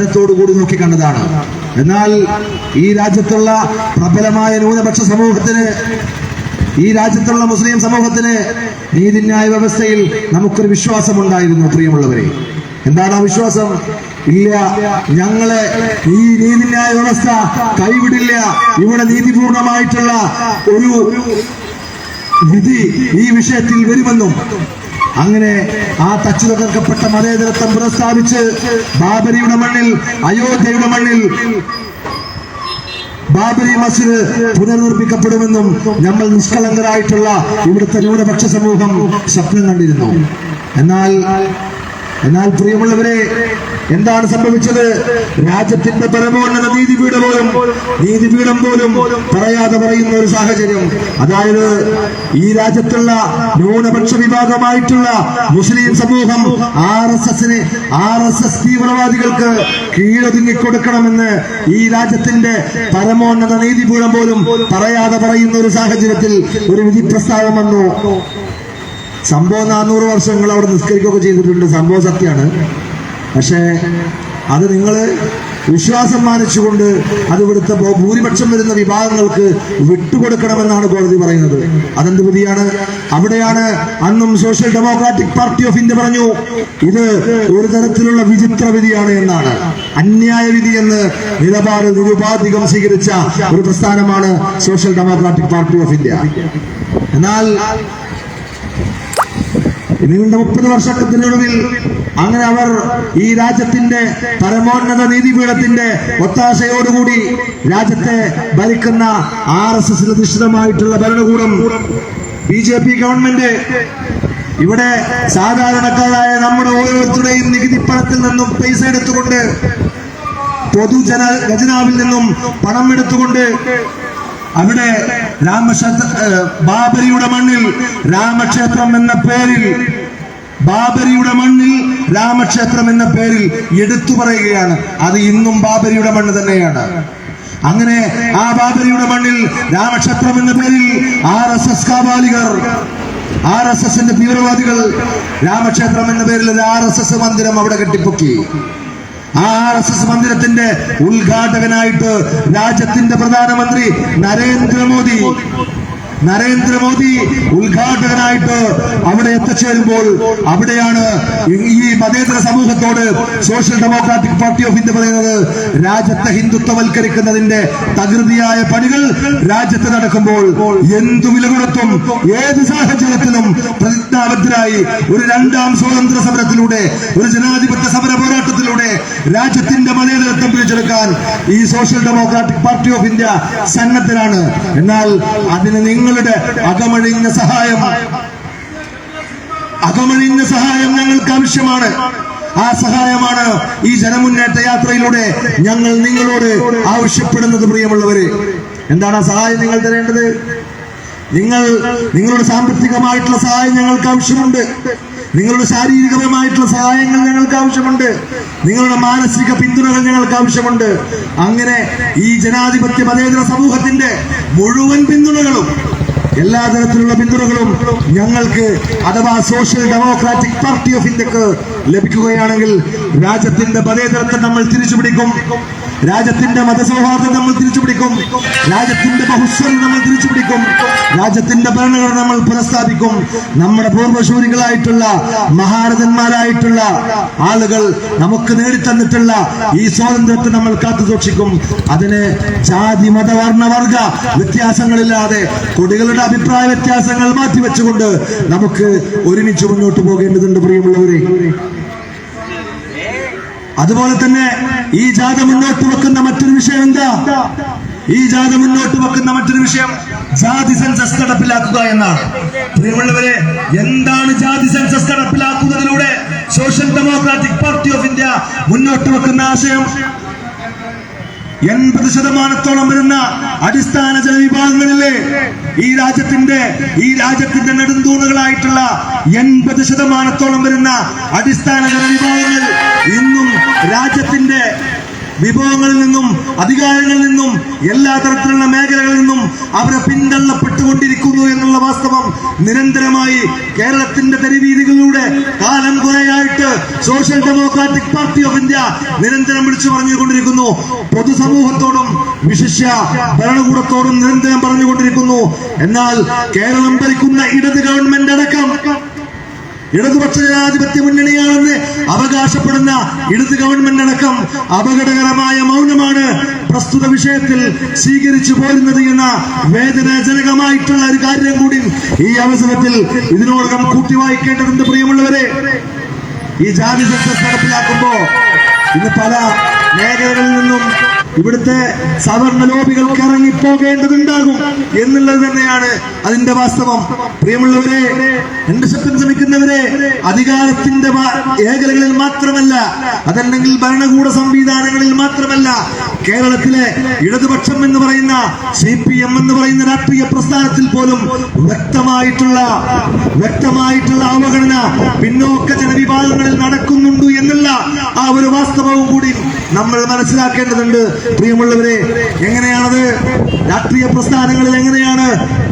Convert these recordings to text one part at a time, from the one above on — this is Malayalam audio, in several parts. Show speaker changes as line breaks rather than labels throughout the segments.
വിമർശനത്തോടു കൂടി നോക്കിക്കണ്ടതാണ്. എന്നാൽ ഈ രാജ്യത്തുള്ള പ്രബലമായ ന്യൂനപക്ഷ സമൂഹത്തിന് ഈ രാജ്യത്തുള്ള മുസ്ലിം സമൂഹത്തിന് നീതിന്യായ വ്യവസ്ഥയിൽ നമുക്കൊരു വിശ്വാസം ഉണ്ടായിരുന്നു പ്രിയമുള്ളവരെ. എന്താണ് ആ വിശ്വാസം? ഇല്ല ഞങ്ങൾ ഈ നീതിന്യായ വ്യവസ്ഥ കൈവിടില്ല. ഇവിടെ നീതിപൂർണമായിട്ടുള്ള ഒരു വിധി ഈ വിഷയത്തിൽ വരുമെന്നും അങ്ങനെ ആ തച്ചു തകർക്കപ്പെട്ട മതേതരത്വം പുനഃസ്ഥാപിച്ച് ബാബരിയുടെ മണ്ണിൽ അയോധ്യയുടെ മണ്ണിൽ ബാബരി മസ്ജിദ് പുനർനിർമ്മിക്കപ്പെടുമെന്നും നമ്മൾ നിഷ്കളങ്കരായിട്ടുള്ള ഇവിടുത്തെ ന്യൂനപക്ഷ സമൂഹം സ്വപ്നം കണ്ടിരുന്നു. എന്നാൽ എന്നാൽ പ്രിയമുള്ളവരെ എന്താണ് സംഭവിച്ചത്? രാജ്യത്തിന്റെ പരമോന്നത നീതിപീഠം പോലും നീതിപീഠം പോലും പറയാതെ പറയുന്ന ഒരു സാഹചര്യം. അതായത് ഈ രാജ്യത്തുള്ള ന്യൂനപക്ഷ വിഭാഗമായിട്ടുള്ള മുസ്ലിം സമൂഹം ആർ എസ് എസിന് ആർ എസ് എസ് തീവ്രവാദികൾക്ക് കീഴൊതുങ്ങിക്കൊടുക്കണമെന്ന് ഈ രാജ്യത്തിന്റെ പരമോന്നത നീതിപീഠം പോലും പറയാതെ പറയുന്ന ഒരു സാഹചര്യത്തിൽ ഒരു വിധി പ്രസ്താവം വന്നു. സംഭവം നാനൂറ് വർഷങ്ങൾ അവിടെ നിസ്കരിക്കുകയൊക്കെ ചെയ്തിട്ടുണ്ട്. സംഭവം സത്യമാണ്. പക്ഷേ അത് നിങ്ങൾ വിശ്വാസം മാനിച്ചുകൊണ്ട് അത് ഇവിടുത്തെ ഭൂരിപക്ഷം വരുന്ന വിഭാഗങ്ങൾക്ക് വിട്ടുകൊടുക്കണമെന്നാണ് കോടതി പറയുന്നത്. അതെന്ത് വിധിയാണ്? അവിടെയാണ് അന്നും social democratic party of India പറഞ്ഞു ഇത് ഒരു തരത്തിലുള്ള വിചിത്ര വിധിയാണ് എന്നാണ്. അന്യായ വിധി എന്ന് നിലപാട് നിരുപാധികം സ്വീകരിച്ച ഒരു പ്രസ്ഥാനമാണ് social democratic party of India. എന്നാൽ നീണ്ട മുപ്പത് വർഷത്തിനൊടുവിൽ അങ്ങനെ അവർ ഈ രാജ്യത്തിന്റെ പരമോന്നത നീതിപീഠത്തിന്റെ ഒത്താശയോടുകൂടി രാജ്യത്തെ ഭരിക്കുന്ന ആർ എസ് എസ് അധിഷ്ഠിതമായിട്ടുള്ള ഭരണകൂടം ബി ജെ പി ഗവൺമെന്റ് ഇവിടെ സാധാരണക്കാരായ നമ്മുടെ ഓരോരുത്തരുടെയും നികുതി പണത്തിൽ നിന്നും പൈസ എടുത്തുകൊണ്ട് പൊതുജന ഖജനാവിൽ നിന്നും പണം എടുത്തുകൊണ്ട് അവിടെ രാമക്ഷേത്ര ബാബരിയുടെ മണ്ണിൽ രാമക്ഷേത്രം എന്ന പേരിൽ ബാബരിയുടെ മണ്ണിൽ രാമക്ഷേത്രം എന്ന പേരിൽ എടുത്തു പറയുകയാണ്. അത് ഇന്നും ബാബരിയുടെ മണ്ണ് തന്നെയാണ്. അങ്ങനെ ആ ബാബരിയുടെ മണ്ണിൽ രാമക്ഷേത്രം എന്ന പേരിൽ ആർ എസ് എസ് കാബാലികർ ആർ എസ് എസിന്റെ തീവ്രവാദികൾ രാമക്ഷേത്രം എന്ന പേരിൽ ഒരു ആർ എസ് എസ് മന്ദിരം അവിടെ കെട്ടിപ്പൊക്കി. ആർ എസ് എസ് മന്ദിരത്തിന്റെ ഉദ്ഘാടകനായിട്ട് രാജ്യത്തിന്റെ പ്രധാനമന്ത്രി നരേന്ദ്രമോദി. നരേന്ദ്രമോദി ഉദ്ഘാടകനായിട്ട് അവിടെ എത്തിച്ചേരുമ്പോൾ അവിടെയാണ് ഈ മതേതര സമൂഹത്തോട് Social Democratic Party of India പറയുന്നത് രാജ്യത്തെ ഹിന്ദുത്വവൽക്കരിക്കുന്നതിന്റെ തകൃതിയായ പണികൾ രാജ്യത്ത് നടക്കുമ്പോൾ എന്തു വില ഏത് സാഹചര്യത്തിലും പ്രതിജ്ഞാബദ്ധരായി ഒരു രണ്ടാം സ്വാതന്ത്ര്യ സമരത്തിലൂടെ ഒരു ജനാധിപത്യ സമര പോരാട്ടത്തിലൂടെ രാജ്യത്തിന്റെ മതേതരത്വം പിടിച്ചെടുക്കാൻ ഈ social democratic party of India സന്നദ്ധരാണ് എന്നാൽ അതിന് നിങ്ങളുടെ അകമഴിഞ്ഞ സഹായം. അകമഴിഞ്ഞ സഹായം ഞങ്ങൾക്ക് ആവശ്യമാണ്. ആ സഹായമാണ് ഈ ജനമുന്നേറ്റ യാത്രയിലൂടെ ഞങ്ങൾ നിങ്ങളോട് ആവശ്യപ്പെടുന്നത് പ്രിയമുള്ളവര്. എന്താണ് ആ സഹായം നിങ്ങൾ തരേണ്ടത്? നിങ്ങൾ നിങ്ങളുടെ സാമ്പത്തികമായിട്ടുള്ള സഹായം ഞങ്ങൾക്ക് ആവശ്യമുണ്ട്. നിങ്ങളുടെ ശാരീരികപരമായിട്ടുള്ള സഹായങ്ങൾ ഞങ്ങൾക്ക് ആവശ്യമുണ്ട്. നിങ്ങളുടെ മാനസിക പിന്തുണകൾ ഞങ്ങൾക്ക് ആവശ്യമുണ്ട്. അങ്ങനെ ഈ ജനാധിപത്യ മതേതര സമൂഹത്തിന്റെ മുഴുവൻ പിന്തുണകളും എല്ലാ തരത്തിലുള്ള പിന്തുണകളും ഞങ്ങൾക്ക് അഥവാ സോഷ്യൽ ഡെമോക്രാറ്റിക് പാർട്ടി ഓഫ് ഇന്ത്യയ്ക്ക് ലഭിക്കുകയാണെങ്കിൽ രാജ്യത്തിന്റെ പതേതരത്തെ നമ്മൾ തിരിച്ചുപിടിക്കും. രാജ്യത്തിന്റെ മതസൗഹാർദ്ദം നമ്മൾ തിരിച്ചുപിടിക്കും. രാജ്യത്തിന്റെ ബഹുസ്വരം നമ്മൾ തിരിച്ചുപിടിക്കും. രാജ്യത്തിന്റെ ഭരണഘടന നമ്മൾ പുനഃസ്ഥാപിക്കും. നമ്മുടെ പൂർവശൂരികളായിട്ടുള്ള മഹാരഥന്മാരായിട്ടുള്ള ആളുകൾ നമുക്ക് നേടിത്തന്നിട്ടുള്ള ഈ സ്വാതന്ത്ര്യത്തെ നമ്മൾ കാത്തു സൂക്ഷിക്കും. അതിന് ജാതി മതവർണ വർഗ വ്യത്യാസങ്ങളില്ലാതെ കൊടികളുടെ അഭിപ്രായ വ്യത്യാസങ്ങൾ മാറ്റിവെച്ചുകൊണ്ട് നമുക്ക് ഒരുമിച്ച് മുന്നോട്ട് പോകേണ്ടതുണ്ട് പ്രിയമുള്ളവരെ. അതുപോലെ തന്നെ ഈ ജാഥ മുന്നോട്ട് വെക്കുന്ന മറ്റൊരു വിഷയം എന്താ? ഈ ജാഥ മുന്നോട്ട് വെക്കുന്ന മറ്റൊരു വിഷയം ജാതി സെൻസസ് നടപ്പിലാക്കുക എന്നാണ്. പ്രിയമുള്ളവരെ എന്താണ് ജാതി സെൻസസ് നടപ്പിലാക്കുന്നതിലൂടെ social democratic party of India മുന്നോട്ട് വെക്കുന്ന ആശയം? എൺപത് ശതമാനത്തോളം വരുന്ന അടിസ്ഥാന ജനവിഭാഗങ്ങളിലെ ഈ രാജ്യത്തിന്റെ ഈ രാജ്യത്തിന്റെ നെടുന്തൂണുകളായിട്ടുള്ള എൺപത് ശതമാനത്തോളം വരുന്ന അടിസ്ഥാന ജനവിഭാഗങ്ങൾ ഇന്നും രാജ്യത്തിന്റെ വിഭവങ്ങളിൽ നിന്നും അധികാരങ്ങളിൽ നിന്നും എല്ലാ തരത്തിലുള്ള മേഖലകളിൽ നിന്നും അവരെ പിന്തള്ളപ്പെട്ടുകൊണ്ടിരിക്കുന്നു എന്നുള്ള വാസ്തവം നിരന്തരമായി കേരളത്തിന്റെ തെരുവീതികളിലൂടെ കാലം കുറേയായിട്ട് Social democratic party of India നിരന്തരം വിളിച്ചു പറഞ്ഞുകൊണ്ടിരിക്കുന്നു. പൊതുസമൂഹത്തോടും വിശിഷ്യ ഭരണകൂടത്തോടും നിരന്തരം പറഞ്ഞുകൊണ്ടിരിക്കുന്നു. എന്നാൽ കേരളം ഭരിക്കുന്ന ഇടത് ഗവൺമെന്റ് അടക്കം ഇടതുപക്ഷ ജനാധിപത്യ മുന്നണിയാണെന്ന് അവകാശപ്പെടുന്ന ഇടത് ഗവൺമെന്റ് അടക്കം അപകടകരമായ മൗനമാണ് പ്രസ്തുത വിഷയത്തിൽ സ്വീകരിച്ചു പോരുന്നത് എന്ന വേദനാജനകമായിട്ടുള്ള ഒരു കാര്യം കൂടി ഈ അവസരത്തിൽ ഇതിനോടകം കൂട്ടി വായിക്കേണ്ടതുണ്ട് പ്രിയമുള്ളവരെ. ഈ ജാതി സെൻസസ് നടപ്പിലാക്കുമ്പോ ഇന്ന് പല മേഖലകളിൽ നിന്നും ഇവിടുത്തെ സവർണ ലോബികൾക്ക് ഇറങ്ങിപ്പോകേണ്ടതുണ്ടാകും എന്നുള്ളത് തന്നെയാണ് അതിന്റെ വാസ്തവം. പ്രിയമുള്ളവരെ രണ്ട് ശബ്ദം ശ്രമിക്കുന്നവരെ അധികാരത്തിന്റെ ഏകലകളിൽ മാത്രമല്ല അതല്ലെങ്കിൽ ഭരണകൂട സംവിധാനങ്ങളിൽ മാത്രമല്ല കേരളത്തിലെ ഇടതുപക്ഷം എന്ന് പറയുന്ന സി പി എം എന്ന് പറയുന്ന രാഷ്ട്രീയ പ്രസ്ഥാനത്തിൽ പോലും വ്യക്തമായിട്ടുള്ള വ്യക്തമായിട്ടുള്ള അവഗണന പിന്നോക്ക ജനവിഭാഗങ്ങളിൽ നടക്കുന്നുണ്ട് എന്നുള്ള ആ ഒരു വാസ്തവവും കൂടി നമ്മൾ മനസ്സിലാക്കേണ്ടതുണ്ട്. പ്രിയമുള്ളവരെ എങ്ങനെയാണത്? രാഷ്ട്രീയ പ്രസ്ഥാനങ്ങളിൽ എങ്ങനെയാണ്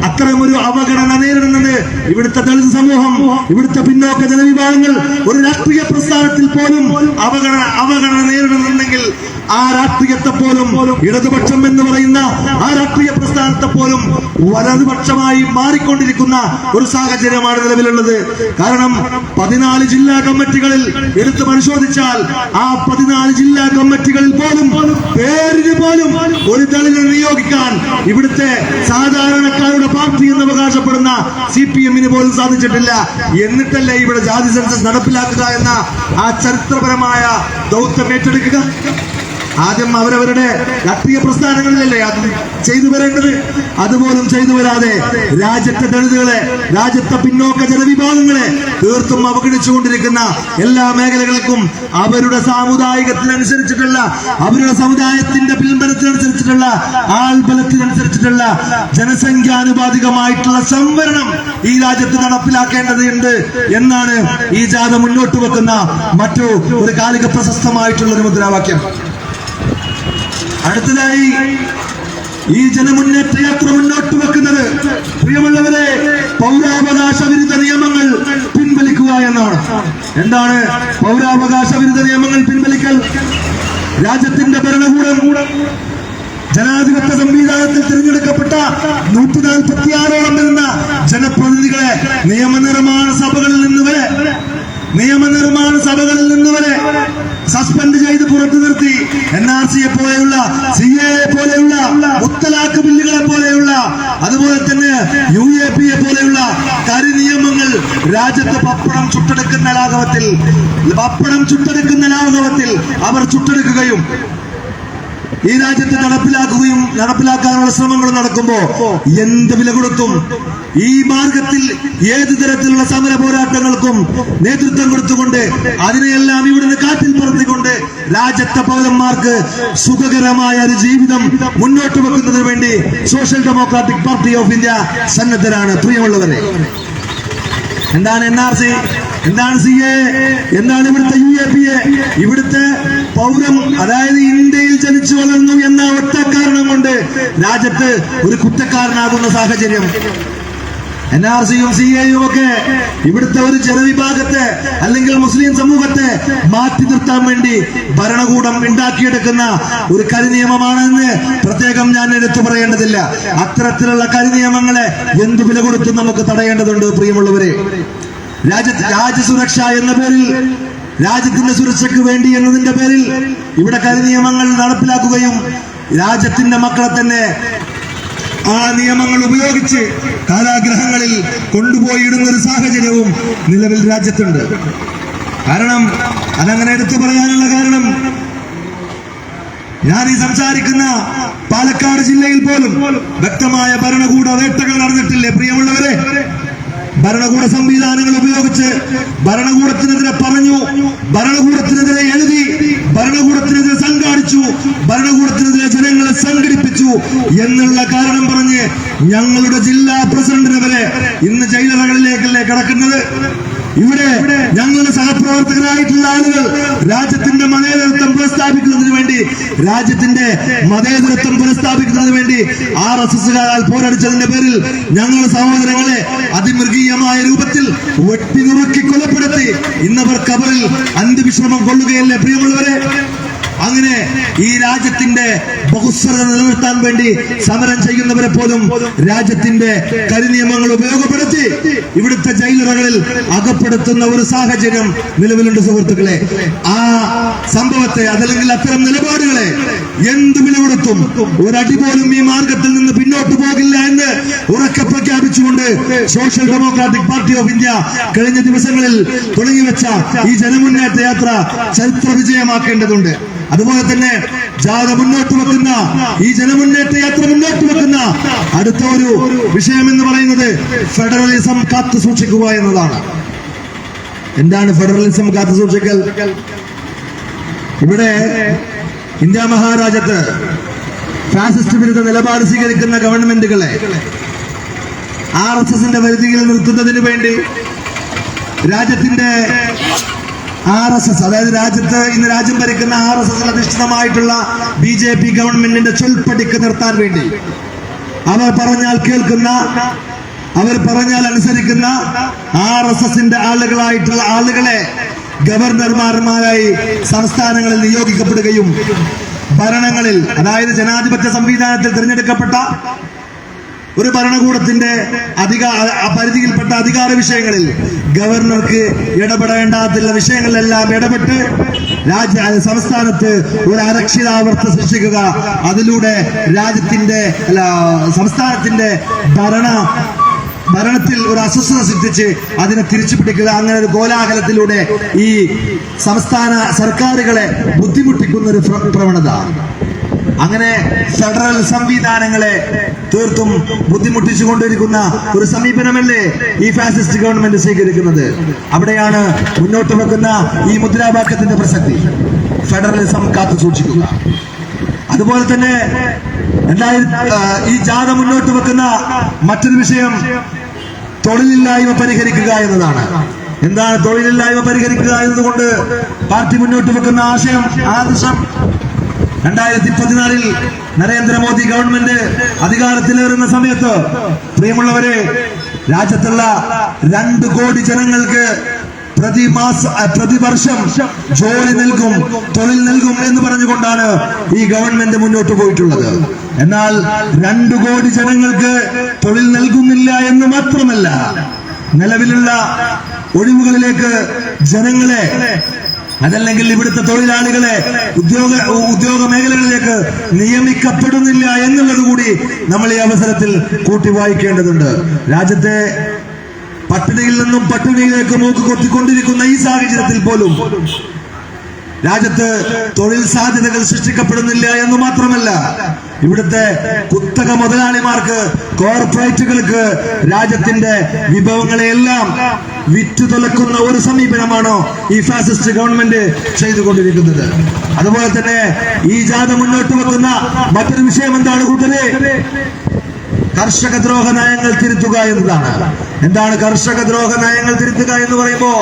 അത്തരമൊരു അവഗണന നേരിടുന്നത്? ഇവിടുത്തെ ദളിത് സമൂഹം ഇവിടുത്തെ പിന്നോക്ക ജനവിഭാഗങ്ങൾ ഒരു രാഷ്ട്രീയ പ്രസ്ഥാനത്തിൽ പോലും അവഗണന അവഗണന നേരിടുന്നുണ്ടെങ്കിൽ ആ രാഷ്ട്രീയത്തെ പോലും ഇടതുപക്ഷം എന്ന് പറയുന്ന ആ രാഷ്ട്രീയ പ്രസ്ഥാനത്തെ പോലും വലതുപക്ഷമായി മാറിക്കൊണ്ടിരിക്കുന്ന ഒരു സാഹചര്യമാണ് നിലവിലുള്ളത്. കാരണം പതിനാല് ജില്ലാ കമ്മിറ്റികളിൽ എടുത്ത് പരിശോധിച്ചാൽ ആ പതിനാല് ജില്ലാ കമ്മിറ്റികളിൽ പോലും പേരിന് പോലും ഒരു ദളിനെ നിയോഗിക്കാൻ ഇവിടുത്തെ സാധാരണക്കാരുടെ പാർട്ടി എന്ന് അവകാശപ്പെടുന്ന സി പി എമ്മിന് പോലും സാധിച്ചിട്ടില്ല. എന്നിട്ടല്ലേ ഇവിടെ ജാതി സെൻസസ് നടപ്പിലാക്കുക എന്ന ആ ചരിത്രപരമായ ദൗത്യം ഏറ്റെടുക്കുക? ആദ്യം അവരവരുടെ രാഷ്ട്രീയ പ്രസ്ഥാനങ്ങളിലല്ലേ അത് ചെയ്തു വരേണ്ടത്? അതുപോലും ചെയ്തു വരാതെ രാജ്യത്തെ ദളിതുകളെ രാജ്യത്തെ പിന്നോക്ക ജനവിഭാഗങ്ങളെ തീർത്തും അവഗണിച്ചുകൊണ്ടിരിക്കുന്ന എല്ലാ മേഖലകൾക്കും അവരുടെ സാമുദായികത്തിനനുസരിച്ചിട്ടുള്ള അവരുടെ സമുദായത്തിന്റെ പിൻബലത്തിനനുസരിച്ചിട്ടുള്ള ആൾബലത്തിനനുസരിച്ചിട്ടുള്ള ജനസംഖ്യാനുപാതികമായിട്ടുള്ള സംവരണം ഈ രാജ്യത്ത് നടപ്പിലാക്കേണ്ടതുണ്ട് എന്നാണ് ഈ ജാഥ മുന്നോട്ട് വെക്കുന്ന മറ്റു ഒരു കാലിക പ്രശസ്തമായിട്ടുള്ള ഒരു മുദ്രാവാക്യം. അടുത്തതായി ഈ ജനമുന്നേറ്റ യാത്ര മുന്നോട്ട് വെക്കുന്നത് പ്രിയമുള്ളവരെ പൗരാവകാശ വിരുദ്ധ നിയമങ്ങൾ പിൻവലിക്കുക എന്നാണ്. എന്താണ് പൗരാവകാശ വിരുദ്ധ നിയമങ്ങൾ പിൻവലിക്കൽ? രാജ്യത്തിന്റെ ഭരണകൂടം ജനാധിപത്യ സംവിധാനത്തിൽ തിരഞ്ഞെടുക്കപ്പെട്ട നൂറ്റി നാൽപ്പത്തി ആറോളം വരുന്ന ജനപ്രതിനിധികളെ നിയമനിർമ്മാണ സഭകളിൽ നിന്ന് വരെ നിയമനിർമ്മാണ സഭകളിൽ നിന്ന് വരെ സസ്പെൻഡ് പുറത്തു നിർത്തി. എൻ ആർ സിയെ പോലെയുള്ള സി എ പോലെയുള്ള മുത്തലാഖ് ബില്ലുകളെ പോലെയുള്ള അതുപോലെ തന്നെ യു എ പി എ പോലെയുള്ള കരിനിയമങ്ങൾ രാജ്യത്ത് പപ്പടം ചുട്ടെടുക്കുന്ന ലാഘവത്തിൽ പപ്പടം ചുട്ടെടുക്കുന്ന ലാഘവത്തിൽ അവർ ചുട്ടെടുക്കുകയും ഈ രാജ്യത്ത് നടപ്പിലാക്കുകയും നടപ്പിലാക്കാനുള്ള ശ്രമങ്ങൾ നടക്കുമ്പോ എന്ത് വില കൊടുത്തും ഈ മാർഗത്തിൽ ഏത് തരത്തിലുള്ള സമര പോരാട്ടങ്ങൾക്കും നേതൃത്വം കൊടുത്തുകൊണ്ട് അതിനെയെല്ലാം ഇവിടുന്ന് കാറ്റിൽ പറത്തിക്കൊണ്ട് രാജ്യത്തെ പൗരന്മാർക്ക് സുഖകരമായ ഒരു ജീവിതം മുന്നോട്ട് വെക്കുന്നതിന് വേണ്ടി social democratic party of India സന്നദ്ധരാണ്. പ്രിയമുള്ളവരെ എന്താണ് എൻ ആർ സി? എന്താണ് സി എ എന്താണ് ഇവിടുത്തെ യു എ പി എ ഇവിടുത്തെ പൗരം അതായത് ഇന്ത്യയിൽ ജനിച്ചു വളർന്നു എന്ന ഒറ്റ കാരണം കൊണ്ട് രാജ്യത്ത് ഒരു കുറ്റക്കാരനാകുന്ന സാഹചര്യം. എൻ ആർ സിയും സി എയും ഒക്കെ ഇവിടുത്തെ ഒരു ജനവിഭാഗത്തെ അല്ലെങ്കിൽ മുസ്ലിം സമൂഹത്തെ മാറ്റി നിർത്താൻ വേണ്ടി ഭരണകൂടം ഉണ്ടാക്കിയെടുക്കുന്ന ഒരു കരിനിയമമാണെന്ന് പ്രത്യേകം ഞാൻ എടുത്തു പറയേണ്ടതില്ല. അത്തരത്തിലുള്ള കരിനിയമങ്ങളെ എന്തു വില കൊടുത്തും നമുക്ക് തടയേണ്ടതുണ്ട് പ്രിയമുള്ളവരെ. രാജ്യ രാജ്യസുരക്ഷ എന്ന പേരിൽ രാജ്യത്തിന്റെ സുരക്ഷയ്ക്ക് വേണ്ടി എന്നതിന്റെ പേരിൽ ഇവിടെ കരിനിയമങ്ങൾ നടപ്പിലാക്കുകയും രാജ്യത്തിന്റെ മക്കളെ തന്നെ ആ നിയമങ്ങൾ ഉപയോഗിച്ച് കാലാഗ്രഹങ്ങളിൽ കൊണ്ടുപോയി ഇടുന്ന ഒരു സാഹചര്യവും നിലവിൽ രാജ്യത്തുണ്ട്. കാരണം അതങ്ങനെ എടുത്തു പറയാനുള്ള കാരണം ഞാൻ ഈ സംസാരിക്കുന്ന പാലക്കാട് ജില്ലയിൽ പോലും വ്യക്തമായ ഭരണകൂട വേട്ടകൾ നടന്നിട്ടില്ലേ? പ്രിയമുള്ളവരെ ഭരണകൂട സംവിധാനങ്ങൾ ഉപയോഗിച്ച് ഭരണകൂടത്തിനെതിരെ പറഞ്ഞു ഭരണകൂടത്തിനെതിരെ എഴുതി ഭരണകൂടത്തിനെതിരെ സംഘാടിച്ചു ഭരണകൂടത്തിനെതിരെ ജനങ്ങളെ സംഘടിപ്പിച്ചു എന്നുള്ള കാരണം പറഞ്ഞ് ഞങ്ങളുടെ ജില്ലാ പ്രസിഡന്റിനെ വരെ ഇന്ന് ജയിലറകളിലേക്കല്ലേ കിടക്കുന്നത്? ഇവിടെ ഞങ്ങളുടെ സഹപ്രവർത്തകരായിട്ടുള്ള ആളുകൾ രാജ്യത്തിന്റെ മതേതരത്വം പുനഃസ്ഥാപിക്കുന്നതിന് വേണ്ടി രാജ്യത്തിന്റെ മതേതരത്വം പുനഃസ്ഥാപിക്കുന്നതിന് വേണ്ടി ആർ എസ് എസുകാരാൽ പോരടിച്ചതിന്റെ പേരിൽ ഞങ്ങളുടെ സഹോദരങ്ങളെ അതിമൃഗീയമായ രൂപത്തിൽ വെട്ടിനുറുക്കി കൊലപ്പെടുത്തി ഇന്നവർ കബറിൽ അന്ത്യവിശ്രമം കൊള്ളുകയല്ലേ പ്രിയമുള്ളവരെ? അങ്ങനെ ഈ രാജ്യത്തിന്റെ ബഹുസ്വരത നിലനിർത്താൻ വേണ്ടി സമരം ചെയ്യുന്നവരെ പോലും രാജ്യത്തിന്റെ കരിനിയമങ്ങൾ ഉപയോഗപ്പെടുത്തി ഇവിടുത്തെ ജയിലറകളിൽ അകപ്പെടുത്തുന്ന ഒരു സാഹചര്യം നിലവിലുണ്ട് സുഹൃത്തുക്കളെ. ആ സംഭവത്തെ അതല്ലെങ്കിൽ അത്തരം നിലപാടുകളെ എന്ത് വിലകൊടുത്തും ഒരടി പോലും ഈ മാർഗത്തിൽ നിന്ന് പിന്നോട്ട് പോകില്ല എന്ന് ഉറക്കെ പ്രഖ്യാപിച്ചുകൊണ്ട് social democratic party of India കഴിഞ്ഞ ദിവസങ്ങളിൽ തുടങ്ങിവെച്ച ഈ ജനമുന്നേറ്റ യാത്ര ചരിത്ര വിജയമാക്കേണ്ടതുണ്ട്. അതുപോലെ തന്നെ ജാഥ മുന്നോട്ട് വെക്കുന്ന ഈ ജനമുന്നേറ്റ യാത്ര മുന്നോട്ട് വെക്കുന്ന അടുത്ത ഒരു വിഷയം എന്ന് പറയുന്നത് ഫെഡറലിസം കാത്തു സൂക്ഷിക്കുക എന്നതാണ്. എന്താണ് ഫെഡറലിസം കാത്തു സൂക്ഷിക്കൽ? ഇവിടെ ഇന്ത്യ മഹാരാജ്യത്ത് ഫാസിസ്റ്റ് വിരുദ്ധ നിലപാട് സ്വീകരിക്കുന്ന ഗവൺമെന്റുകളെ ആർ എസ് എസിന്റെ പരിധിയിൽ നിർത്തുന്നതിന് വേണ്ടി രാജ്യത്തിന്റെ ആർ എസ് എസ് അതായത് രാജ്യത്ത് ഇന്ന് രാജ്യം ഭരിക്കുന്ന ആർ എസ് എസ് അധിഷ്ഠിതമായിട്ടുള്ള ബി ജെ പി ഗവൺമെന്റിന്റെ ചൊൽപ്പടിക്ക് നിർത്താൻ വേണ്ടി. അവർ പറഞ്ഞാൽ കേൾക്കുന്ന അവർ പറഞ്ഞാൽ അനുസരിക്കുന്ന ആർ എസ് എസിന്റെ ആളുകളായിട്ടുള്ള ആളുകളെ ഗവർണർമാർമാരായി സംസ്ഥാനങ്ങളിൽ നിയോഗിക്കപ്പെടുകയും ഭരണങ്ങളിൽ അതായത് ജനാധിപത്യ സംവിധാനത്തിൽ തിരഞ്ഞെടുക്കപ്പെട്ട ഒരു ഭരണകൂടത്തിന്റെ അധികാര പരിധിയിൽപ്പെട്ട അധികാര വിഷയങ്ങളിൽ ഗവർണർക്ക് ഇടപെടേണ്ടാത്തുള്ള വിഷയങ്ങളിലെല്ലാം ഇടപെട്ട് രാജ്യ സംസ്ഥാനത്ത് ഒരു അരക്ഷിതാവസ്ഥ സൃഷ്ടിക്കുക. അതിലൂടെ രാജ്യത്തിന്റെ അല്ല സംസ്ഥാനത്തിന്റെ ഭരണ ഭരണത്തിൽ ഒരു അസ്വസ്ഥത സൃഷ്ടിച്ച് അതിനെ തിരിച്ചു പിടിക്കുക അങ്ങനെ ഒരു കോലാഹലത്തിലൂടെ ഈ സംസ്ഥാന സർക്കാരുകളെ ബുദ്ധിമുട്ടിക്കുന്ന ഒരു പ്ര- പ്രവണത. അങ്ങനെ ഫെഡറൽ സംവിധാനങ്ങളെ തീർത്തും ബുദ്ധിമുട്ടിച്ചു കൊണ്ടിരിക്കുന്ന ഒരു സമീപനമല്ലേ ഈ ഫാസിസ്റ്റ് ഗവൺമെന്റ് സ്വീകരിക്കുന്നത്? അവിടെയാണ് മുന്നോട്ട് വെക്കുന്ന ഈ മുദ്രാവാക്യത്തിന്റെ പ്രസക്തി. ഫെഡറലിസം കാത്തു സൂക്ഷിക്കുക. അതുപോലെ തന്നെ ഈ ജാഥ മുന്നോട്ട് വെക്കുന്ന മറ്റൊരു വിഷയം തൊഴിലില്ലായ്മ പരിഹരിക്കുക എന്നതാണ്. എന്താണ് തൊഴിലില്ലായ്മ പരിഹരിക്കുക എന്നതുകൊണ്ട് പാർട്ടി മുന്നോട്ട് വെക്കുന്ന ആശയം ആദർശം? രണ്ടായിരത്തി പതിനാലിൽ നരേന്ദ്രമോദി ഗവൺമെന്റ് അധികാരത്തിലേറുന്ന സമയത്ത് പ്രിയമുള്ളവരെ രാജ്യത്തുള്ള രണ്ട് കോടി ജനങ്ങൾക്ക് പ്രതിമാസ പ്രതിവർഷം ജോലി നൽകും തൊഴിൽ നൽകും എന്ന് പറഞ്ഞുകൊണ്ടാണ് ഈ ഗവൺമെന്റ് മുന്നോട്ട് പോയിട്ടുള്ളത്. എന്നാൽ രണ്ടു കോടി ജനങ്ങൾക്ക് തൊഴിൽ നൽകുന്നില്ല എന്ന് മാത്രമല്ല നിലവിലുള്ള ഒഴിവുകളിലേക്ക് ജനങ്ങളെ അതല്ലെങ്കിൽ ഇവിടുത്തെ തൊഴിലാളികളെ ഉദ്യോഗ ഉദ്യോഗ മേഖലകളിലേക്ക് നിയമിക്കപ്പെടുന്നില്ല എന്നുള്ളത് കൂടി നമ്മൾ ഈ അവസരത്തിൽ കൂട്ടി വായിക്കേണ്ടതുണ്ട്. രാജ്യത്തെ പട്ടിണിയിൽ നിന്നും പട്ടിണിയിലേക്ക് മൂക്ക് കൊത്തിക്കൊണ്ടിരിക്കുന്ന ഈ സാഹചര്യത്തിൽ പോലും രാജ്യത്ത് തൊഴിൽ സാധ്യതകൾ സൃഷ്ടിക്കപ്പെടുന്നില്ല എന്ന് മാത്രമല്ല ഇവിടുത്തെ കുത്തക മുതലാളിമാർക്ക് കോർപ്പറേറ്റുകൾക്ക് രാജ്യത്തിന്റെ വിഭവങ്ങളെയെല്ലാം വിറ്റു തുലക്കുന്ന ഒരു സമീപനമാണോ ഈ ഫാസിസ്റ്റ് ഗവൺമെന്റ് ചെയ്തുകൊണ്ടിരിക്കുന്നത്? അതുപോലെ തന്നെ ഈ ജാഥ മുന്നോട്ട് വെക്കുന്ന മറ്റൊരു വിഷയം എന്താണ് കൂട്ടരെ? കർഷക ദ്രോഹ നയങ്ങൾ തിരുത്തുക എന്നതാണ്. എന്താണ് കർഷക ദ്രോഹ നയങ്ങൾ തിരുത്തുക എന്ന് പറയുമ്പോ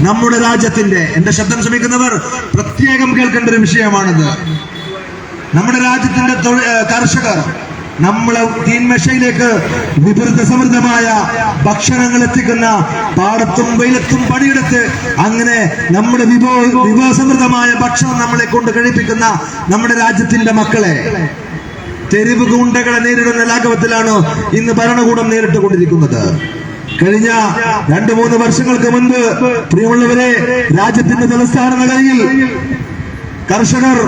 നമ്മുടെ രാജ്യത്തിന്റെ എന്റെ ശബ്ദം ശ്രമിക്കുന്നവർ പ്രത്യേകം കേൾക്കേണ്ട ഒരു വിഷയമാണിത്. നമ്മുടെ രാജ്യത്തിന്റെ കർഷകർ നമ്മളെ തീന്മേശയിലേക്ക് വിപരീത സമൃദ്ധമായ ഭക്ഷണങ്ങൾ എത്തിക്കുന്ന പാടത്തും വെയിലത്തും പണിയെടുത്ത് അങ്ങനെ നമ്മുടെ വിഭവ വിഭവസമൃദ്ധമായ ഭക്ഷണം നമ്മളെ കൊണ്ട് കഴിപ്പിക്കുന്ന നമ്മുടെ രാജ്യത്തിന്റെ മക്കളെ. തെരുവ് ഗുണ്ടകളെ നേരിടുന്ന ലാഘവത്തിലാണ് ഇന്ന് ഭരണകൂടം നേരിട്ട് കൊണ്ടിരിക്കുന്നത് കഴിഞ്ഞ രണ്ടു മൂന്ന് വർഷങ്ങൾക്ക് മുൻപ് പ്രിയമുള്ളവരെ രാജ്യത്തിന്റെ തലസ്ഥാന നഗരിയിൽ കർഷകർ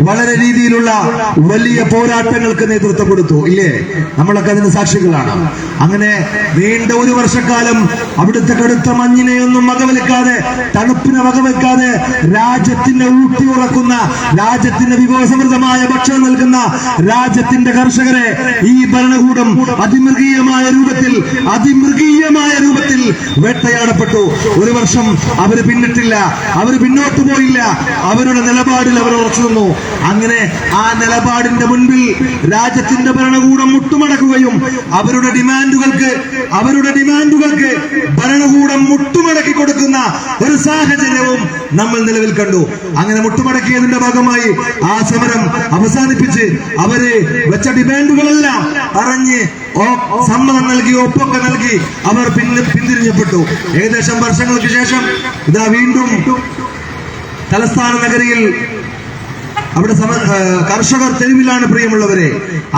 വളരെ രീതിയിലുള്ള വലിയ പോരാട്ടങ്ങൾക്ക് നേതൃത്വം കൊടുത്തു. ഇല്ലേ? നമ്മളൊക്കെ അതിന് സാക്ഷികളാണ്. അങ്ങനെ നീണ്ട ഒരു വർഷക്കാലം അവിടുത്തെ കടുത്ത മഞ്ഞിനെയൊന്നും വകവെക്കാതെ തണുപ്പിനെ വകവെക്കാതെ രാജ്യത്തിന്റെ ഊട്ടി ഉറക്കുന്ന രാജ്യത്തിന്റെ വിഭവസമൃദ്ധമായ ഭക്ഷണം നൽകുന്ന രാജ്യത്തിന്റെ കർഷകരെ ഈ ഭരണകൂടം അതിമൃഗീയമായ രൂപത്തിൽ അതിമൃഗീയമായ രൂപത്തിൽ വേട്ടയാടപ്പെട്ടു. ഒരു വർഷം അവർ പിന്നിട്ടില്ല അവർ പിന്നോട്ട് പോയില്ല. അവരുടെ നിലപാടിൽ അവർ ഉറച്ചു നിന്നു. അങ്ങനെ ആ നിലപാടിന്റെ മുൻപിൽ രാജ്യത്തിന്റെ ഭരണകൂടം മുട്ടുമടക്കുകയും അവരുടെ ഡിമാൻഡുകൾക്ക് അവരുടെ ഡിമാൻഡുകൾക്ക് ഭരണകൂടം മുട്ടുമടക്കി കൊടുക്കുന്ന ഒരു സാഹചര്യവും നമ്മൾ നിലവിൽ കണ്ടു. അങ്ങനെ മുട്ടുമടക്കിയതിന്റെ ഭാഗമായി ആ സമരം അവസാനിപ്പിച്ച് അവർ വെച്ച ഡിമാൻഡുകളെല്ലാം അറിഞ്ഞ് ഓ- സമ്മതം നൽകി ഒപ്പൊക്കെ നൽകി അവർ പിന്നെ പിന്തിരിഞ്ഞപ്പെട്ടു. ഏകദേശം വർഷങ്ങൾക്ക് ശേഷം ഇതാ വീണ്ടും തലസ്ഥാന നഗരിയിൽ അവിടെ കർഷകർ തെരുവിലാണ് പ്രിയമുള്ളവരെ.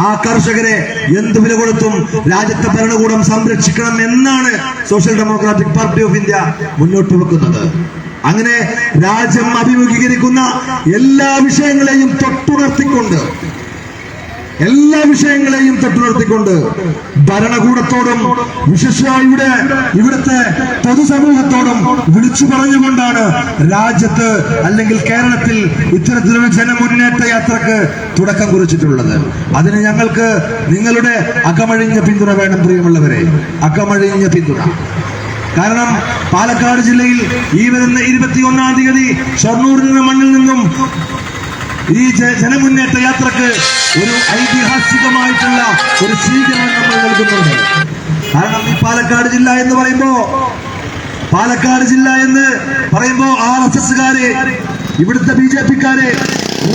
ആ കർഷകരെ എന്ത് വില കൊടുത്തും രാജ്യത്തെ ഭരണകൂടം സംരക്ഷിക്കണം എന്നാണ് social democratic party of India മുന്നോട്ട് വെക്കുന്നത്. അങ്ങനെ രാജ്യം അഭിമുഖീകരിക്കുന്ന എല്ലാ വിഷയങ്ങളെയും തൊട്ടുണർത്തിക്കൊണ്ട് എല്ലാ വിഷയങ്ങളെയും തൊട്ടുണർത്തിക്കൊണ്ട് ഭരണകൂടത്തോടും വിശേഷമായിവിടെ ഇവിടെ ഇവിടുത്തെ പൊതുസമൂഹത്തോടും വിളിച്ചു പറഞ്ഞുകൊണ്ടാണ് രാജ്യത്ത് അല്ലെങ്കിൽ കേരളത്തിൽ ഇത്തരത്തിലൊരു ജനമുന്നേറ്റ യാത്രയ്ക്ക് തുടക്കം കുറിച്ചിട്ടുള്ളത്. അതിന് ഞങ്ങൾക്ക് നിങ്ങളുടെ അകമഴിഞ്ഞ പിന്തുണ വേണം പ്രിയമുള്ളവരെ. അകമഴിഞ്ഞ പിന്തുണ. കാരണം പാലക്കാട് ജില്ലയിൽ ഈ വരുന്ന ഇരുപത്തി ഒന്നാം തീയതി ഷൊർണൂരിൽ നിന്ന് മണ്ണിൽ നിന്നും ഈ ജനമുന്നേറ്റ യാത്രയ്ക്ക് ഒരു ഐതിഹാസികമായിട്ടുള്ള ഒരു സ്വീകരണം നമ്മൾ നൽകുന്നുണ്ട്. കാരണം ഈ പാലക്കാട് ജില്ല എന്ന് പറയുമ്പോ പാലക്കാട് ജില്ല എന്ന് പറയുമ്പോ ആർ എസ് എസ്കാര് ഇവിടുത്തെ ബി ജെ പിക്കാര്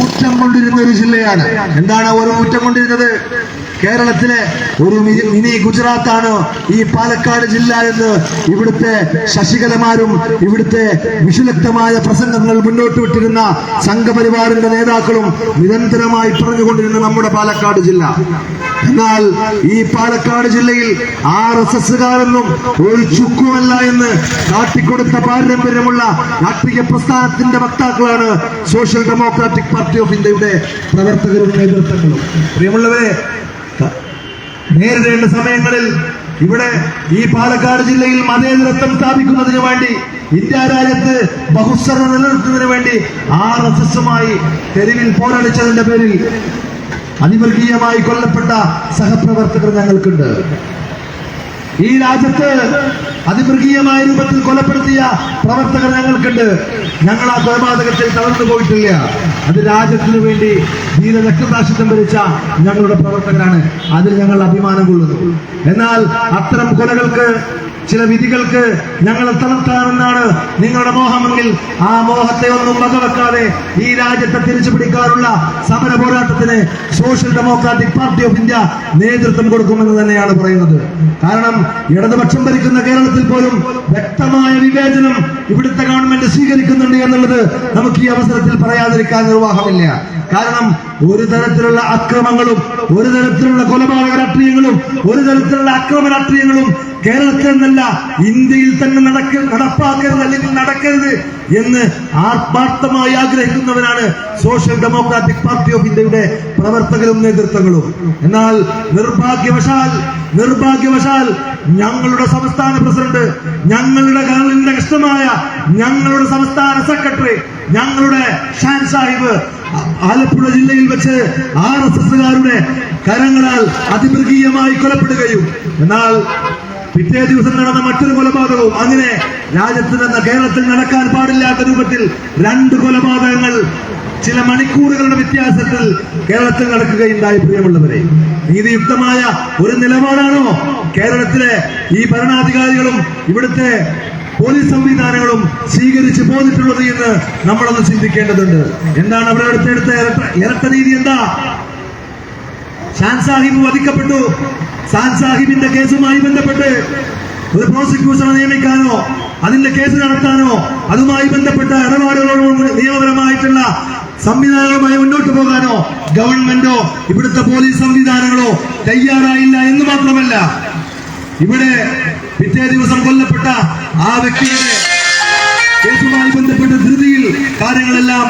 ഊറ്റം കൊണ്ടിരുന്ന ഒരു ജില്ലയാണ്. എന്താണ് ഒരു ഊറ്റം കൊണ്ടിരുന്നത്? കേരളത്തിലെ ഒരു മിനി ഗുജറാത്താണ് ഈ പാലക്കാട് ജില്ല എന്ന് ഇവിടുത്തെ ശശികലമാരും ഇവിടുത്തെ വിഷുലക്തമായ പ്രസംഗങ്ങൾ മുന്നോട്ട് വിട്ടിരുന്ന സംഘപരിവാറിന്റെ നേതാക്കളും നിരന്തരമായി പറഞ്ഞുകൊണ്ടിരുന്ന നമ്മുടെ പാലക്കാട് ജില്ല. എന്നാൽ ഈ പാലക്കാട് ജില്ലയിൽ ആർ എസ് എസ്സുകാരെന്നും ഒരു ചുക്കുമല്ല എന്ന് കാട്ടിക്കൊടുത്ത പാരമ്പര്യമുള്ള രാഷ്ട്രീയ പ്രസ്ഥാനത്തിന്റെ വക്താക്കളാണ് സോഷ്യൽ ഡെമോക്രാറ്റിക് പാർട്ടി ഓഫ് ഇന്ത്യയുടെ പ്രവർത്തകരും നേതൃത്വങ്ങളും. പ്രിയമുള്ളവരെ നേരിടേണ്ട സമയങ്ങളിൽ ഇവിടെ ഈ പാലക്കാട് ജില്ലയിൽ മതേതരത്വം സ്ഥാപിക്കുന്നതിന് വേണ്ടി ഇന്ത്യ രാജ്യത്ത് ബഹുസ്വര നിലനിർത്തുന്നതിന് വേണ്ടി ആർ എസ് എസുമായി തെരുവിൽ പോരടിച്ചതിന്റെ പേരിൽ അതിവർഗീയമായി കൊല്ലപ്പെട്ട സഹപ്രവർത്തകർ ഞങ്ങൾക്കുണ്ട്. ഈ രാജ്യത്ത് അതിമൃഗീയമായ രൂപത്തിൽ കൊലപ്പെടുത്തിയ പ്രവർത്തകർ ഞങ്ങൾക്കുണ്ട്. ഞങ്ങൾ ആ കൊലപാതകത്തിൽ തളർന്നു പോയിട്ടില്ല. അത് രാജ്യത്തിനു വേണ്ടി ധീര രക്തസാക്ഷിത്വം ഭരിച്ച ഞങ്ങളുടെ പ്രവർത്തകരാണ്. അതിൽ ഞങ്ങൾ അഭിമാനം കൊള്ളുന്നു. എന്നാൽ അത്തരം കൊലകൾക്ക് ചില വിധികൾക്ക് ഞങ്ങളെ തളർത്താമെന്നാണ് നിങ്ങളുടെ മോഹമെങ്കിൽ ആ മോഹത്തെ ഒന്നും വകവെക്കാതെ ഈ രാജ്യത്തെ തിരിച്ചു പിടിക്കാനുള്ള സമര പോരാട്ടത്തിന് social democratic party of India നേതൃത്വം കൊടുക്കുമെന്ന് തന്നെയാണ് പറയുന്നത്. കാരണം ഇടതുപക്ഷം ഭരിക്കുന്ന കേരളത്തിൽ പോലും വ്യക്തമായ വിവേചനം ഇവിടുത്തെ ഗവൺമെന്റ് സ്വീകരിക്കുന്നുണ്ട് എന്നുള്ളത് നമുക്ക് ഈ അവസരത്തിൽ പറയാതിരിക്കാൻ നിർവാഹമില്ല. കാരണം ഒരു തരത്തിലുള്ള അക്രമങ്ങളും ഒരു തരത്തിലുള്ള കൊലപാതക രാഷ്ട്രീയങ്ങളും ഒരു തരത്തിലുള്ള അക്രമ കേരളത്തിൽ നിന്നല്ല ഇന്ത്യയിൽ തന്നെ നടക്ക നടപ്പാക്കരുത് അല്ലെങ്കിൽ നടക്കരുത് എന്ന് ആത്മാർത്ഥമായി ആഗ്രഹിക്കുന്നവരാണ് സോഷ്യൽ ഡെമോക്രാറ്റിക് പാർട്ടി ഓഫ് ഇന്ത്യയുടെ പ്രവർത്തകരും നേതൃത്വങ്ങളും. എന്നാൽ നിർഭാഗ്യവശാൽ നിർഭാഗ്യവശാൽ ഞങ്ങളുടെ സംസ്ഥാന പ്രസിഡന്റ് ഞങ്ങളുടെ ഗവൺമെന്റിന്റെ കഷ്ടമായ ഞങ്ങളുടെ സംസ്ഥാന സെക്രട്ടറി ഞങ്ങളുടെ ഷാൻ സാഹിബ് ആലപ്പുഴ ജില്ലയിൽ വെച്ച് ആർ എസ് എസുകാരുടെ കരങ്ങളാൽ അതിമൃഗീയമായി കൊലപ്പെടുകയും. എന്നാൽ പിറ്റേ ദിവസം നടന്ന മറ്റൊരു കൊലപാതകവും അങ്ങനെ രാജ്യത്ത് നിന്ന് കേരളത്തിൽ നടക്കാൻ പാടില്ലാത്ത രൂപത്തിൽ രണ്ട് കൊലപാതകങ്ങൾ ചില മണിക്കൂറുകളുടെ വ്യത്യാസത്തിൽ കേരളത്തിൽ നടക്കുകയുണ്ടായി പ്രിയമുള്ളവരെ. നീതിയുക്തമായ ഒരു നിലപാടാണോ കേരളത്തിലെ ഈ ഭരണാധികാരികളും ഇവിടുത്തെ പോലീസ് സംവിധാനങ്ങളും സ്വീകരിച്ചു പോന്നിട്ടുള്ളത് എന്ന് നമ്മളൊന്ന് ചിന്തിക്കേണ്ടതുണ്ട്. എന്താണ് അവരുടെ അടുത്തെടുത്ത ഇരട്ട ഇരട്ട നീതി എന്താ? ഷാൻ സാഹിബ് വധിക്കപ്പെട്ടു. ഷാൻ സാഹിബിന്റെ കേസുമായി ബന്ധപ്പെട്ട് ഒരു പ്രോസിക്യൂഷനെ നിയമിക്കാനോ അതിന്റെ കേസ് നടത്താനോ അതുമായി ബന്ധപ്പെട്ട ഇടപാടുകളോട് നിയമപരമായിട്ടുള്ള സംവിധാനങ്ങളുമായി മുന്നോട്ട് പോകാനോ ഗവൺമെന്റോ ഇവിടുത്തെ പോലീസ് സംവിധാനങ്ങളോ തയ്യാറായില്ല എന്ന് മാത്രമല്ല ഇവിടെ പിറ്റേ ദിവസം കൊല്ലപ്പെട്ട ആ വ്യക്തിയുടെ കേസുമായി ബന്ധപ്പെട്ട് ധൃതിയിൽ കാര്യങ്ങളെല്ലാം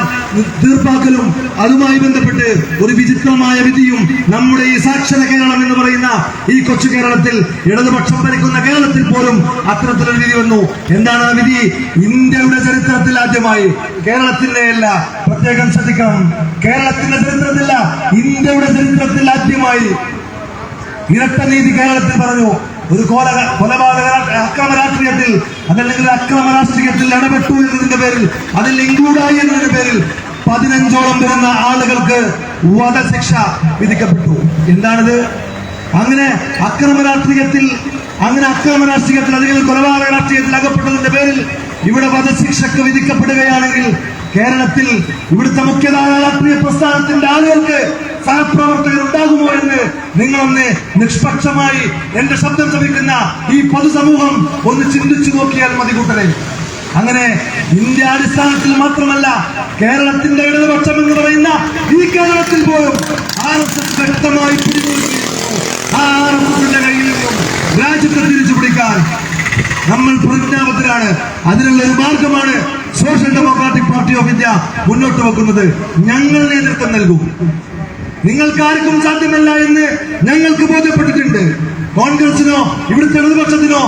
തീർപ്പാക്കലും അതുമായി ബന്ധപ്പെട്ട് ഒരു വിചിത്രമായ വിധിയും നമ്മുടെ ഈ സാക്ഷര കേരളം എന്ന് പറയുന്ന ഈ കൊച്ചു കേരളത്തിൽ ഇടതുപക്ഷം ഭരിക്കുന്ന കേരളത്തിൽ പോലും അത്തരത്തിലൊരു വിധി വന്നു. എന്താണ് ആ വിധി? ഇന്ത്യയുടെ ചരിത്രത്തിൽ ആദ്യമായി. കേരളത്തിന്റെ അല്ല പ്രത്യേകം ശ്രദ്ധിക്കണം. കേരളത്തിന്റെ ചരിത്രത്തില്ല ഇന്ത്യയുടെ ചരിത്രത്തിൽ ആദ്യമായി. ഇരട്ട നീതി കേരളത്തിൽ പറഞ്ഞു. ഒരു കൊല കൊലപാതക അക്രമ രാഷ്ട്രീയത്തിൽ അതല്ലെങ്കിൽ അക്രമ രാഷ്ട്രീയത്തിൽ ഇടപെട്ടു എന്നതിന്റെ പേരിൽ അതിൽ ഇൻക്ലൂഡായി എന്നതിന്റെ പേരിൽ പതിനഞ്ചോളം വരുന്ന ആളുകൾക്ക് വധശിക്ഷ വിധിക്കപ്പെട്ടു. എന്താണിത്? അങ്ങനെ അക്രമ രാഷ്ട്രീയത്തിൽ അങ്ങനെ അക്രമ രാഷ്ട്രീയത്തിൽ അല്ലെങ്കിൽ കൊലപാതക രാഷ്ട്രീയത്തിൽ അകപ്പെട്ടതിന്റെ പേരിൽ ഇവിടെ വധശിക്ഷക്ക് വിധിക്കപ്പെടുകയാണെങ്കിൽ കേരളത്തിൽ ഇവിടുത്തെ മുഖ്യധാരാ രാഷ്ട്രീയ പ്രസ്ഥാനത്തിന്റെ ആളുകൾക്ക് സഹപ്രവർത്തകർ ഉണ്ടാകുമോ എന്ന് നിങ്ങളൊന്ന് നിഷ്പക്ഷമായി എന്റെ ശബ്ദം ശ്രമിക്കുന്ന ഈ പൊതുസമൂഹം ഒന്ന് ചിന്തിച്ചു നോക്കിയാൽ മതി കൂട്ടരെ. അങ്ങനെ ഇന്ത്യ അടിസ്ഥാനത്തിൽ മാത്രമല്ല കേരളത്തിന്റെ ഇടതുപക്ഷം എന്ന് പറയുന്ന ഈ കേരളത്തിൽ പോലും ആർ എസ് എസ് വ്യക്തമായി രാജ്യത്തെ തിരിച്ചു പിടിക്കാൻ നമ്മൾ പ്രതിജ്ഞാബദ്ധരാണ്. അതിനുള്ള ഒരു മാർഗമാണ് social democratic party of India മുന്നോട്ട് വെക്കുന്നത്. ഞങ്ങൾ നേതൃത്വം നൽകും. നിങ്ങൾക്കാർക്കും സാധ്യമല്ല എന്ന് ഞങ്ങൾക്ക് ബോധ്യപ്പെട്ടിട്ടുണ്ട്. കോൺഗ്രസിനോ ഇവിടുത്തെ ഇടതുപക്ഷത്തിനോ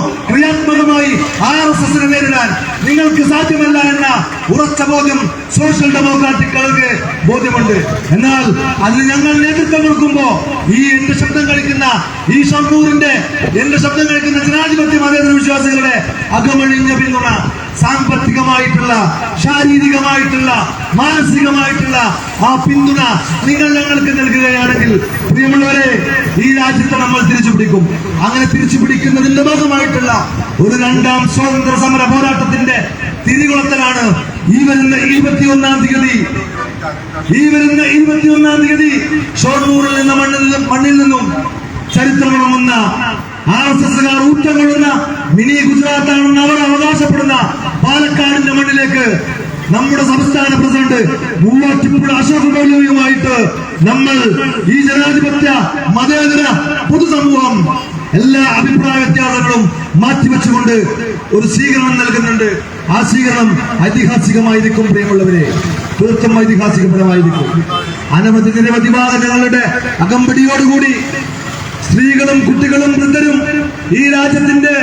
ക്രിയാത്മകമായി ആർ എസ് എസിനെ നേരിടാൻ നിങ്ങൾക്ക് സാധ്യമല്ല എന്ന ഉറച്ച ബോധ്യം സോഷ്യൽ ഡെമോക്രാറ്റിക് കളർക്ക് ബോധ്യമുണ്ട്. എന്നാൽ അതിന് ഞങ്ങൾ നേതൃത്വം കൊടുക്കുമ്പോ ഈ എന്റെ ശബ്ദം കളിക്കുന്ന ഈ ഷണ്ണൂറിന്റെ എന്റെ ശബ്ദം കളിക്കുന്ന ജനാധിപത്യ മതേതര വിശ്വാസികളുടെ അകമഴിഞ്ഞ പിന്തുണ സാമ്പത്തികമായിട്ടുള്ള ശാരീരികമായിട്ടുള്ള മാനസികമായിട്ടുള്ള ആ പിന്തുണ നിങ്ങൾ ഞങ്ങൾക്ക് നൽകുകയാണെങ്കിൽ പ്രിയമുള്ളവരെ ഈ രാജ്യത്തെ നമ്മൾ തിരിച്ചു പിടിക്കും അങ്ങനെ തിരിച്ചു പിടിക്കുന്നതിന്റെ ഭാഗമായിട്ടുള്ള ഒരു രണ്ടാം സ്വാതന്ത്ര്യ സമര പോരാട്ടത്തിന്റെ തിരികുളത്തലാണ് ഈ വരുന്ന ഇരുപത്തിയൊന്നാം തീയതി. ഈ വരുന്ന ഇരുപത്തിയൊന്നാം തീയതി ഷോർണൂറിൽ നിന്ന് മണ്ണിൽ നിന്നും മണ്ണിൽ നിന്നും ചരിത്രമുറങ്ങുന്ന ആർ എസ് എസുകാർ ഊറ്റം കൊള്ളുന്ന മിനി ഗുജറാത്താണെന്ന് അവർ അവകാശപ്പെടുന്ന പാലക്കാടിന്റെ മണ്ണിലേക്ക് നമ്മുടെ സംസ്ഥാന പ്രസിഡന്റ് മൂവാറ്റുപുഴ അശോക് ഗൗലവിയുമായിട്ട് നമ്മൾ ഈ ജനാധിപത്യ മതേതര പൊതുസമൂഹം എല്ലാ അഭിപ്രായ വ്യത്യാസങ്ങളും മാറ്റിവെച്ചുകൊണ്ട് ഒരു സ്വീകരണം നൽകുന്നുണ്ട്. ആ സ്വീകരണം ഐതിഹാസികമായിരിക്കും പ്രിയമുള്ളവരെ. തീർത്തും ഐതിഹാസികപരമായിരിക്കും. അനവധി നിരവധി വാഹനങ്ങളുടെ അകമ്പടിയോടുകൂടി സ്ത്രീകളും കുട്ടികളും വൃദ്ധരും ഈ രാജ്യത്തിന്റെ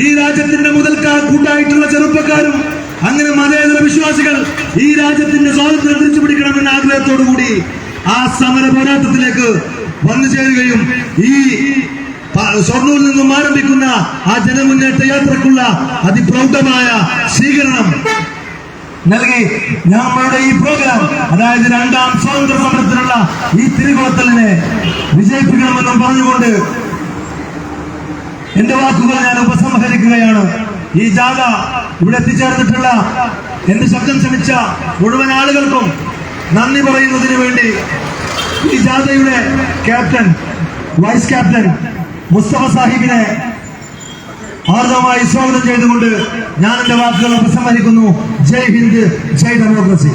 ഈ രാജ്യത്തിന്റെ മുതൽക്കാർ കൂട്ടായിട്ടുള്ള ചെറുപ്പക്കാരും അങ്ങനെ മതേതര വിശ്വാസികൾ ഈ രാജ്യത്തിന്റെ സ്വാതന്ത്ര്യം തിരിച്ചു പിടിക്കണമെന്ന ആഗ്രഹത്തോടു കൂടി ആ സമര പോരാട്ടത്തിലേക്ക് വന്നു ചേരുകയും ഈ സ്വർണൂരിൽ നിന്നും ആരംഭിക്കുന്ന ആ ജനമുന്നേറ്റ യാത്രക്കുള്ള അതിപ്രൗഢമായ സ്വീകരണം നൽകി ഞങ്ങളുടെ ഈ പ്രോഗ്രാം അതായത് രണ്ടാം സ്വാതന്ത്ര്യ സമരത്തിനുള്ള ഈ തിരികൊളത്തലിനെ വിജയിപ്പിക്കണമെന്നും പറഞ്ഞുകൊണ്ട് എന്റെ വാക്കുകൾ ഞാൻ ഉപസംഹരിക്കുകയാണ്. ഈ ജാഥ ഇവിടെ എത്തിച്ചേർന്നിട്ടുള്ള എന്റെ ശബ്ദം ശ്രമിച്ച മുഴുവൻ ആളുകൾക്കും നന്ദി പറയുന്നതിന് വേണ്ടി ഈ ജാഥയുടെ ക്യാപ്റ്റൻ വൈസ് ക്യാപ്റ്റൻ മുസ്തഫ സാഹിബിനെ ആർദ്രമായി സ്വാഗതം ചെയ്തുകൊണ്ട് ഞാൻ എന്റെ വാക്കുകൾ ഉപസംഹരിക്കുന്നു ജയ് ഹിന്ദ് ജയ് ഡെമോക്രസി.